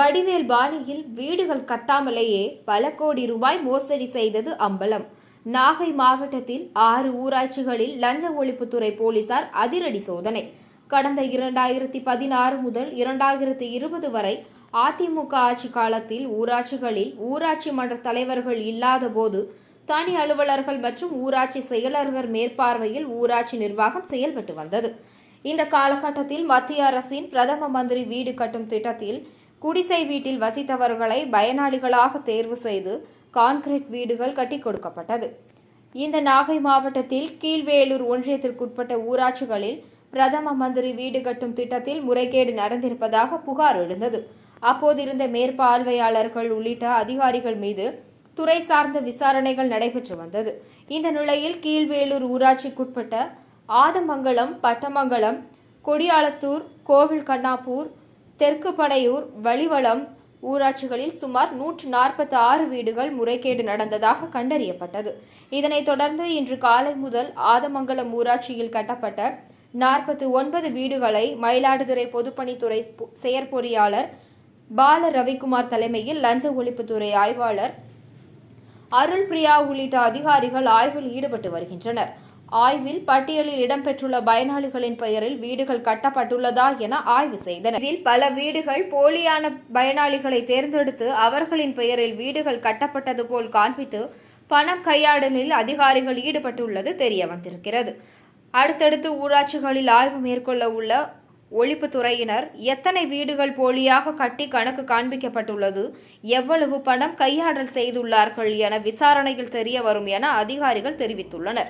வடிவேல் பாணியில் வீடுகள் கட்டாமலேயே பல கோடி ரூபாய் மோசடி செய்தது அம்பலம். நாகை மாவட்டத்தில் ஆறு ஊராட்சிகளில் லஞ்ச ஒழிப்புத்துறை போலீசார் அதிரடி சோதனை. கடந்த இரண்டாயிரத்தி பதினாறு முதல் இரண்டாயிரத்தி இருபது வரை அதிமுக ஆட்சி காலத்தில் ஊராட்சிகளில் ஊராட்சி மன்ற தலைவர்கள் இல்லாத போது தனி அலுவலர்கள் மற்றும் ஊராட்சி செயலர்கள் மேற்பார்வையில் ஊராட்சி நிர்வாகம் செயல்பட்டு வந்தது. இந்த காலகட்டத்தில் மத்திய அரசின் பிரதம மந்திரி வீடு கட்டும் திட்டத்தில் குடிசை வீட்டில் வசித்தவர்களை பயனாளிகளாக தேர்வு செய்து கான்கிரீட் வீடுகள் கட்டிக் கொடுக்கப்பட்டது. இந்த நாகை மாவட்டத்தில் கீழ்வேலூர் ஒன்றியத்திற்குட்பட்ட ஊராட்சிகளில் பிரதம மந்திரி வீடு கட்டும் திட்டத்தில் முறைகேடு நடந்திருப்பதாக புகார் எழுந்தது. அப்போதிருந்த மேற்பார்வையாளர்கள் உள்ளிட்ட அதிகாரிகள் மீது துறை சார்ந்த விசாரணைகள் நடைபெற்று வந்தது. இந்த நிலையில் கீழ்வேலூர் ஊராட்சிக்குட்பட்ட ஆதமங்கலம் பட்டமங்கலம் கொடியாளத்தூர் கோவில் கண்ணாப்பூர் தெற்கு படையூர் வலிவளம் ஊராட்சிகளில் சுமார் நூற்று நாற்பத்தி ஆறு வீடுகள் முறைகேடு நடந்ததாக கண்டறியப்பட்டது. இதனைத் தொடர்ந்து இன்று காலை முதல் ஆதமங்கலம் ஊராட்சியில் கட்டப்பட்ட நாற்பத்தி ஒன்பது வீடுகளை மயிலாடுதுறை பொதுப்பணித்துறை செயற்பொறியாளர் பால ரவிக்குமார் தலைமையில் லஞ்ச ஒழிப்புத்துறை ஆய்வாளர் அருள் பிரியா உள்ளிட்ட அதிகாரிகள் ஆய்வில் ஈடுபட்டு வருகின்றனர். ஆய்வில் பட்டியலில் இடம்பெற்றுள்ள பயனாளிகளின் பெயரில் வீடுகள் கட்டப்பட்டுள்ளதா என ஆய்வு செய்தனர். இதில் பல வீடுகள் போலியான பயனாளிகளை தேர்ந்தெடுத்து அவர்களின் பெயரில் வீடுகள் கட்டப்பட்டது போல் காண்பித்து பணம் கையாடலில் அதிகாரிகள் ஈடுபட்டுள்ளது தெரிய வந்திருக்கிறது அடுத்தடுத்து ஊராட்சிகளில் ஆய்வு மேற்கொள்ள உள்ள ஒழிப்புத்துறையினர் எத்தனை வீடுகள் போலியாக கட்டி கணக்கு காண்பிக்கப்பட்டுள்ளது எவ்வளவு பணம் கையாடல் செய்துள்ளார்கள் என விசாரணையில் தெரிய வரும் என அதிகாரிகள் தெரிவித்துள்ளனர்.